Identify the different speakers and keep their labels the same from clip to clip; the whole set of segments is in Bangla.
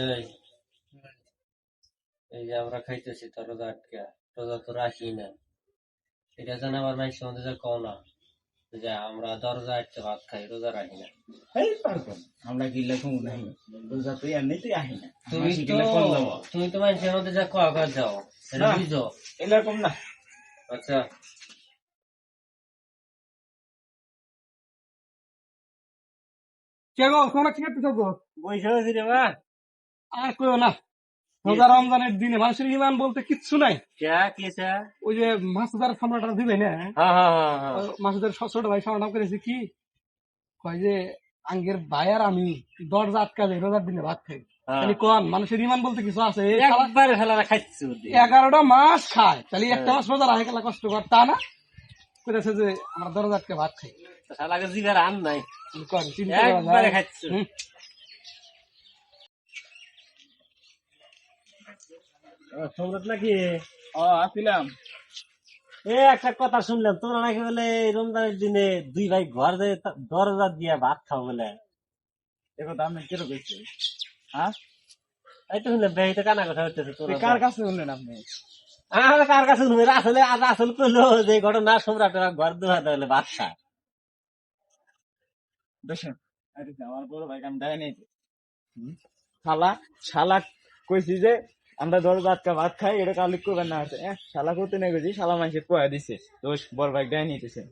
Speaker 1: এই। এই যে আমরা খাইতেছি তো রোজা আটকা। রোজা তো রাখি না। এটা যেন আমার মাইক সম্বন্ধে যে কও না যে আমরা দরজা আটকে ভাত খাই রোজা রাখি না।
Speaker 2: এই পারব আমরা গিলে ঘুম নাই রোজা তুই এমনিতেই আহি না।
Speaker 1: তুমি তো
Speaker 2: কম
Speaker 1: তুমি তো মানুষের মধ্যে যা কর যাও বুঝো
Speaker 2: এরকম না।
Speaker 1: আচ্ছা।
Speaker 3: কে গো তোমরা কি করতেছো গো?
Speaker 1: বসে আছি রে বা
Speaker 3: আর না রোজা রমজানের দিনে মানুষের ইমান বলতে কিচ্ছু নাই। ওই যে মাসুদার সামলাটা দিবে না?
Speaker 1: হ্যাঁ হ্যাঁ হ্যাঁ হ্যাঁ
Speaker 3: ছোট ভাই সামলাম করেছে কি? কয় যে আঙ্গের ভাই আর আমি দরজা আটকা যাই রোজার দিনে ভাত খাই।
Speaker 1: হ্যাঁ।
Speaker 3: তাহলে কোন মানুষের ইমান বলতে কিছু আছে? এই শালা
Speaker 1: একবারে ফেলারা খাইছো
Speaker 3: এগারোটা মাস খায়। তাহলে একটা মাস রোজা রাখে কষ্ট কর। তা না? করেছে যে আমরা দরজা আটকে ভাত খাই।
Speaker 1: আন নাই।
Speaker 3: কোন চিন্তা
Speaker 1: একবারে
Speaker 3: যায়?
Speaker 1: সম্রাট নাকি?
Speaker 2: ও আসিলাম।
Speaker 1: এ একটা কথা শুনলাম তোমরা নাকি বলে রমজানের দিনে দুই ভাই ঘর দিয়ে দরজা দিয়ে ভাত খাও বলে।
Speaker 2: দেখো আমি কীরকম কইছি হ্যাঁ?
Speaker 1: এই তো শুনলাম বেহিতে কানা কথা হচ্ছে তোরা
Speaker 2: কার কাছে শুনলেন আপনি?
Speaker 1: আমার কার কাছে শুনবে? আসলে আর আসল কইলো যে ঘটনা ঘর খায়
Speaker 2: আরে আমার বড় ভাই আমি দেয় নাই। শালা শালা কইছি যে আমরা দরজা আটকা ভাত খাই এটা করবেন না আছে হ্যাঁ শালা করতে নাই কইছি শালা মানুষের কয়া দিছে। দোষ বড় ভাই দেয় নিতেছে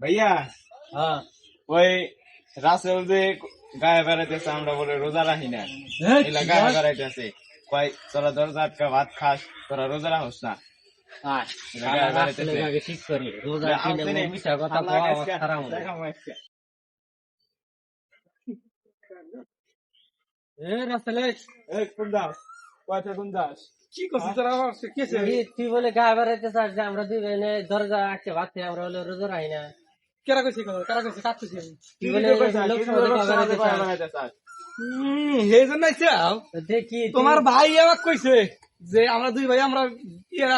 Speaker 2: ভাইয়া
Speaker 1: হ্যাঁ।
Speaker 2: ওই রাসেল যে গায়ে বেড়াইতেছে আমরা বলে রোজা রাখি না। গায়ে বেড়াইতেছে। কয় তোরা দরজা আটকা ভাত খাস তোরা রোজা রাখস না?
Speaker 1: তুই- বলে গায়ে বেড়াইতে চাস যে আমরা দুই নে দরজা আটকে ভাত খাই আমরা বলে রোজা রাখি না।
Speaker 3: কেরা কইছে কারা কইছে?
Speaker 1: তুই বলে
Speaker 3: সেই জন্য
Speaker 1: দেখি
Speaker 3: তোমার ভাই আমাকে কইছে যে আমরা দুই ভাই আমরা ইয়া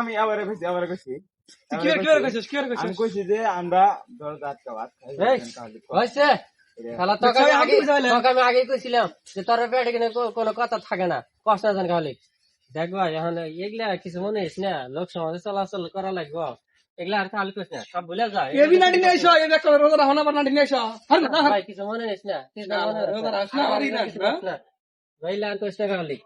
Speaker 2: আমি আবার কইছি আবার কইছি। আমি যে আমরা।
Speaker 1: হয়েছে আমি আগে কইছিলাম যে তোর পেটে কিনে কোনো কথা থাকে না। কষ্ট না জান খালি দেখব এখন এগুলা কিছু মনে হইস না। লোক সমাজে চলাচল করা লাগবো। এগুলা আর খালি কইস না সব ভুলে যা
Speaker 3: এবি নাটি নিয়ে আইসো এই একটা রোজা রাখো না আবার নাটি নিয়ে আইসো হর না
Speaker 1: ভাই কিছু মনে হইস না
Speaker 3: রোজা
Speaker 1: না।
Speaker 3: রাখিস না, হ্যাঁ?
Speaker 1: কইস না। ভাইলা আর কইস না খালি